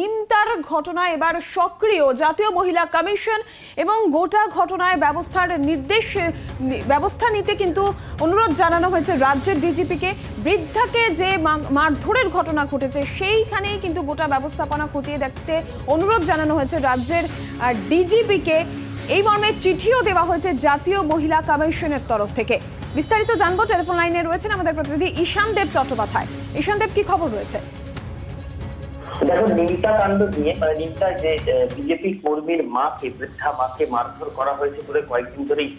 নিমতার ঘটনায় এবার সক্রিয় জাতীয় মহিলা কমিশন এবং গোটা ঘটনায় ব্যবস্থার নির্দেশ, ব্যবস্থা নিতে কিন্তু অনুরোধ জানানো হয়েছে রাজ্যের ডিজিপিকে। বৃদ্ধাকে যে মারধরের ঘটনা ঘটেছে সেইখানেই কিন্তু গোটা ব্যবস্থাপনা খতিয়ে দেখতে অনুরোধ জানানো হয়েছে রাজ্যের ডিজিপিকে। এই মর্মে চিঠিও দেওয়া হয়েছে জাতীয় মহিলা কমিশনের তরফ থেকে। বিস্তারিত জানব, টেলিফোন লাইনে রয়েছেন আমাদের প্রতিনিধি ঈশান দেব চট্টোপাধ্যায়। ঈশান দেব, কি খবর রয়েছে? দেখো, নিমতা কাণ্ড নিয়ে মানে নিমতা যে বিজেপি কর্মীর মাকে, বৃদ্ধা মাকে মারধর করা হয়েছে বলে কয়েকদিন ধরেই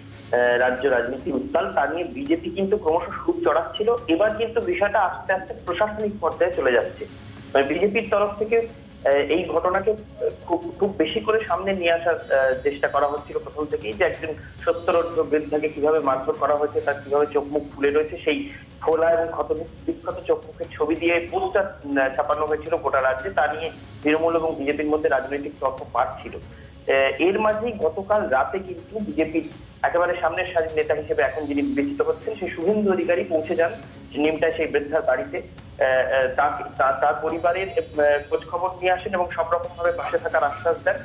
রাজ্য রাজনীতি উত্তাল। তা নিয়ে বিজেপি কিন্তু ক্রমশ সুর চড়াচ্ছিল। এবার কিন্তু বিষয়টা আস্তে আস্তে প্রশাসনিক পর্যায়ে চলে যাচ্ছে। মানে বিজেপির তরফ থেকে এই ঘটনাকে খুব খুব বেশি করে সামনে নিয়ে আসার চেষ্টা করা হচ্ছিল প্রথম থেকেই যে একজন সত্তরোর্ধ বৃদ্ধাকে কীভাবে মারধর করা হয়েছে তার কীভাবে চোখ মুখ ফুলে রয়েছে সেই ফোলা এবং ক্ষত বিক্ষত চোখ মুখের ছবি দিয়ে পোস্টার ছাপানো হয়েছিল গোটা রাজ্যে। তা নিয়ে তৃণমূল এবং বিজেপির মধ্যে রাজনৈতিক তর্ক আহ, এর মাঝেই গতকাল রাতে কিন্তু বিজেপির একেবারে সামনের সারির নেতা হিসেবে এখন যিনি বিবেচিত হচ্ছেন সেই শুভেন্দু অধিকারী পৌঁছে যান নিমটায় সেই বৃদ্ধার বাড়িতে। তার পরিবারের খোঁজ খবর নিয়ে আসেন এবং সব রকম ভাবে পাশে থাকার আশ্বাস দেন।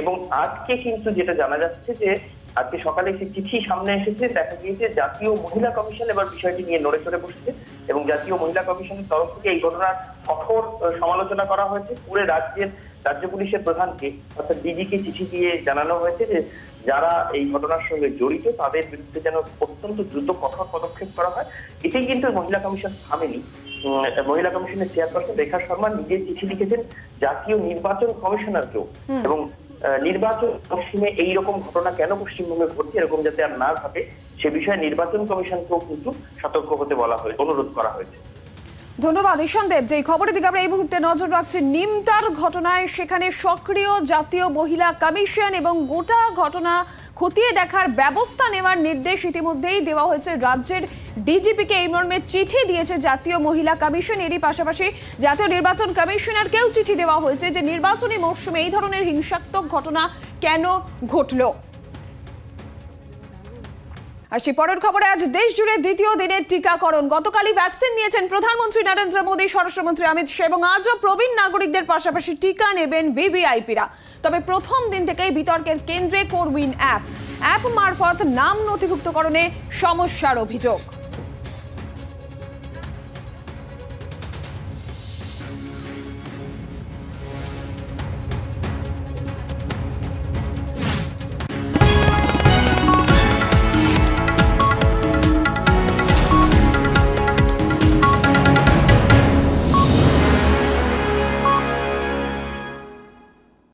এবং আজকে কিন্তু যেটা জানা যাচ্ছে যে, আজকে সকালে একটি চিঠি সামনে এসেছে, দেখা গিয়েছে জাতীয় মহিলা কমিশন এবার বিষয়টি নিয়ে নড়ে চড়ে বসছে এবং জাতীয় মহিলা কমিশনের তরফ থেকে এই ঘটনার কঠোর সমালোচনা করা হয়েছে। পুরো রাজ্যের, রাজ্য পুলিশের প্রধানকে অর্থাৎ ডিজিকে চিঠি দিয়ে জানানো হয়েছে যে, যারা এই ঘটনার সঙ্গে জড়িত, তাদের বিরুদ্ধে যেন অত্যন্ত দ্রুত কঠোর পদক্ষেপ করা হয়। এটাই কিন্তু মহিলা কমিশন থামেনি। মহিলা কমিশনের চেয়ারপারসন রেখা শর্মা নিজে চিঠি লিখেছেন জাতীয় নির্বাচন কমিশনারকেও এবং নির্বাচন পশ্চিমে এইরকম ঘটনা কেন পশ্চিমবঙ্গে ঘটছে এরকম যাতে আর না ঘটে সে বিষয়ে নির্বাচন কমিশনকেও কিন্তু সতর্ক হতে বলা হয়েছে অনুরোধ করা হয়েছে। ধন্যবাদ, ঈশান দেব। যে খবরের দিকে আমরা এই মুহূর্তে নজর রাখছি, নিমতার ঘটনায় সেখানে সক্রিয় জাতীয় মহিলা কমিশন এবং গোটা ঘটনা খতিয়ে দেখার ব্যবস্থা নেওয়ার নির্দেশ ইতিমধ্যেই দেওয়া হয়েছে। রাজ্যের ডিজিপিকে এই মর্মে চিঠি দিয়েছে জাতীয় মহিলা কমিশন। এরই পাশাপাশি জাতীয় নির্বাচন কমিশনারকেও চিঠি দেওয়া হয়েছে যে নির্বাচনী মরশুমে এই ধরনের হিংসাত্মক ঘটনা কেন ঘটলো? আর সে পরের খবরে আজ দেশ জুড়ে দ্বিতীয় দিনের টিকাকরণ। গতকালই ভ্যাকসিন নিয়েছেন প্রধানমন্ত্রী নরেন্দ্র মোদী, স্বরাষ্ট্রমন্ত্রী অমিত শাহ এবং আজও প্রবীণ নাগরিকদের পাশাপাশি টিকা নেবেন ভিভিআইপিরা। তবে প্রথম দিন থেকেই বিতর্কের কেন্দ্রে কোরউইন অ্যাপ অ্যাপ মারফত নাম নথিভুক্তকরণে সমস্যার অভিযোগ।